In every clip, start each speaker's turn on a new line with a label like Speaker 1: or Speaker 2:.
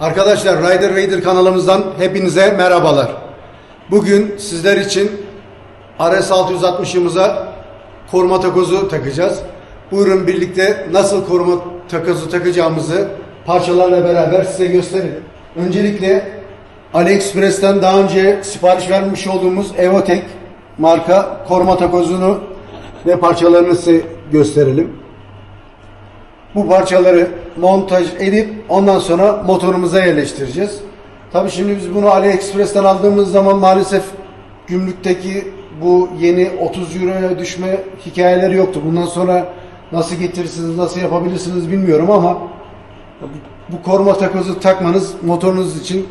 Speaker 1: Arkadaşlar Rider Raider kanalımızdan hepinize merhabalar. Bugün sizler için RS 660'ımıza koruma takozu takacağız. Buyurun birlikte nasıl koruma takozu takacağımızı parçalarla beraber size gösterelim. Öncelikle AliExpress'ten daha önce sipariş vermiş olduğumuz Evotech marka koruma takozunu ve parçalarını size gösterelim. Bu parçaları montaj edip ondan sonra motorumuza yerleştireceğiz. Tabii şimdi biz bunu AliExpress'ten aldığımız zaman maalesef gümrükteki bu yeni 30 euroya düşme hikayeleri yoktu. Bundan sonra nasıl getirirsiniz, nasıl yapabilirsiniz bilmiyorum ama bu koruma takozu takmanız motorunuz için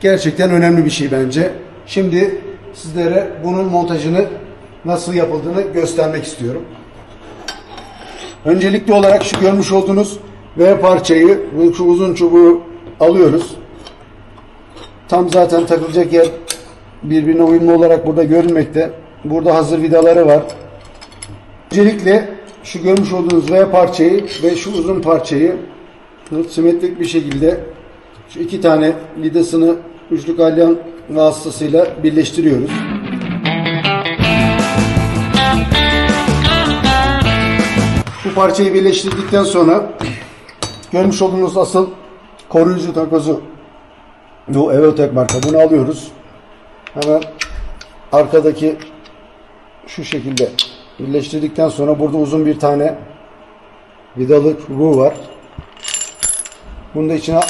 Speaker 1: gerçekten önemli bir şey bence. Şimdi sizlere bunun montajını nasıl yapıldığını göstermek istiyorum. Öncelikli olarak şu görmüş olduğunuz V parçayı şu uzun çubuğu alıyoruz. Tam zaten takılacak yer birbirine uyumlu olarak burada görünmekte. Burada hazır vidaları var. Öncelikle şu görmüş olduğunuz V parçayı ve şu uzun parçayı simetrik bir şekilde şu iki tane vidasını üçlü galyan vasıtasıyla birleştiriyoruz. Parçayı birleştirdikten sonra görmüş olduğunuz asıl koruyucu takozu bu Evotech marka. Bunu alıyoruz. Hemen arkadaki şu şekilde birleştirdikten sonra burada uzun bir tane vidalı çubuğu var. Bunu da içine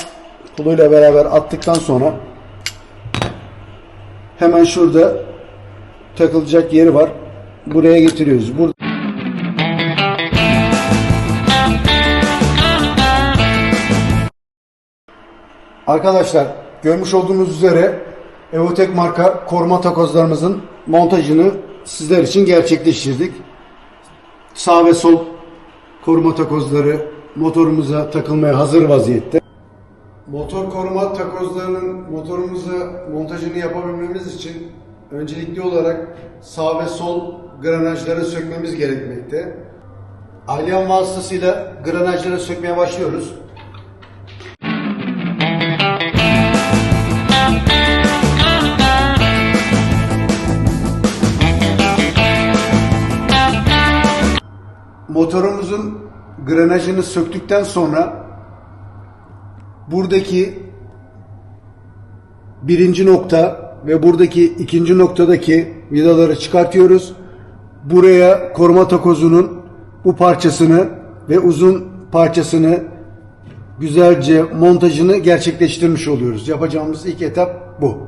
Speaker 1: puluyla beraber attıktan sonra hemen şurada takılacak yeri var. Buraya getiriyoruz. Burada Arkadaşlar görmüş olduğunuz üzere Evotech marka koruma takozlarımızın montajını sizler için gerçekleştirdik. Sağ ve sol koruma takozları motorumuza takılmaya hazır vaziyette. Motor koruma takozlarının motorumuza montajını yapabilmemiz için öncelikli olarak sağ ve sol granajları sökmemiz gerekmekte. Alyan vasıtasıyla granajları sökmeye başlıyoruz. Motorumuzun granajını söktükten sonra buradaki birinci nokta ve buradaki ikinci noktadaki vidaları çıkartıyoruz. Buraya koruma takozunun bu parçasını ve uzun parçasını güzelce montajını gerçekleştirmiş oluyoruz. Yapacağımız ilk etap bu.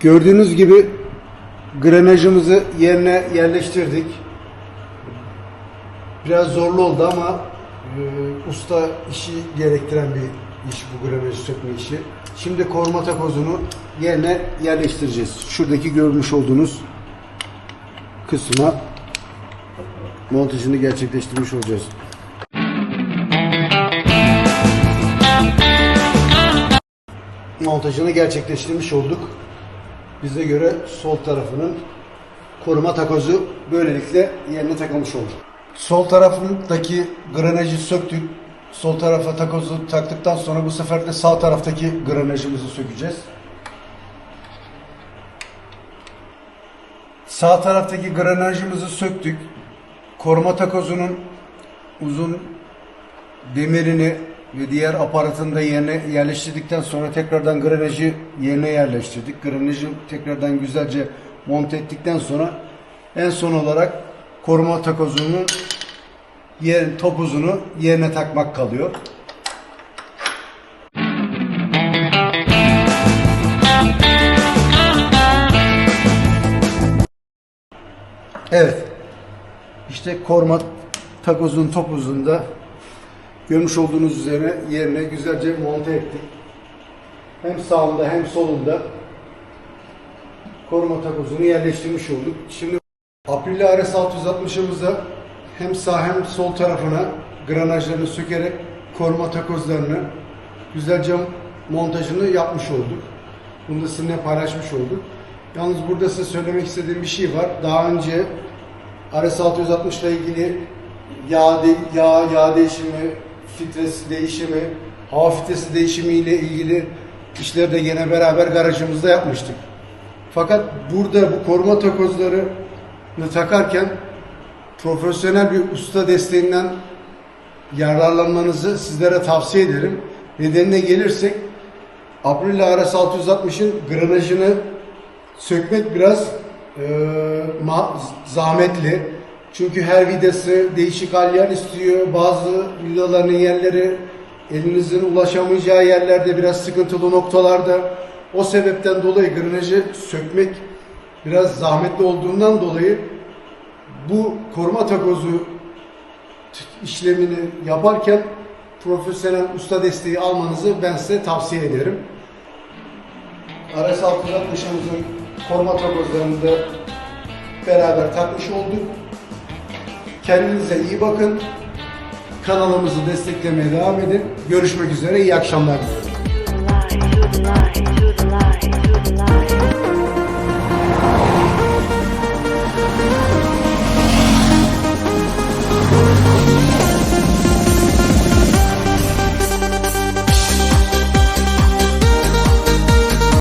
Speaker 1: Gördüğünüz gibi granajımızı yerine yerleştirdik. Biraz zorlu oldu ama e, usta işi gerektiren bir iş bu granajı sökme işi. Şimdi koruma takozunu yerine yerleştireceğiz. Şuradaki görmüş olduğunuz kısma montajını gerçekleştirmiş olacağız. Montajını gerçekleştirmiş olduk bize göre sol tarafının koruma takozu böylelikle yerine takılmış oldu. Sol tarafındaki granajı söktük. Sol tarafa takozu taktıktan sonra bu sefer de sağ taraftaki granajımızı sökeceğiz. Sağ taraftaki granajımızı söktük. Koruma takozunun uzun demirini ve diğer aparatını da yerine yerleştirdikten sonra tekrardan granajı yerine yerleştirdik. Granajı tekrardan güzelce monte ettikten sonra en son olarak koruma takozunun yer, topuzunu yerine takmak kalıyor. Evet. İşte koruma takozunun topuzunda görmüş olduğunuz üzere yerine güzelce monte ettik. Hem sağında hem solunda koruma takozunu yerleştirmiş olduk. Şimdi Aprilia RS 660'ımızda hem sağ hem sol tarafına granajlarını sökerek koruma takozlarını güzelce montajını yapmış olduk. Bunu da sizinle paylaşmış olduk. Yalnız burada size söylemek istediğim bir şey var. Daha önce RS 660 ile ilgili yağ, de, yağ, yağ değişimi, filtresi değişimi hava filtresi değişimiyle ilgili işleri de yine beraber garajımızda yapmıştık. Fakat burada bu koruma takozlarını takarken profesyonel bir usta desteğinden yararlanmanızı sizlere tavsiye ederim. Nedenine gelirsek Aprilia RS 660'ın granajını sökmek biraz e, zahmetli. Çünkü her vidası değişik haller istiyor. Bazı vidaların yerleri elinizin ulaşamayacağı yerlerde biraz sıkıntılı noktalarda. O sebepten dolayı granajı sökmek biraz zahmetli olduğundan dolayı bu koruma takozu işlemini yaparken profesyonel usta desteği almanızı ben size tavsiye ederim. RS 660'ımızın koruma takozlarını da beraber takmış olduk. Kendinize iyi bakın. Kanalımızı desteklemeye devam edin. Görüşmek üzere. İyi akşamlar diliyorum.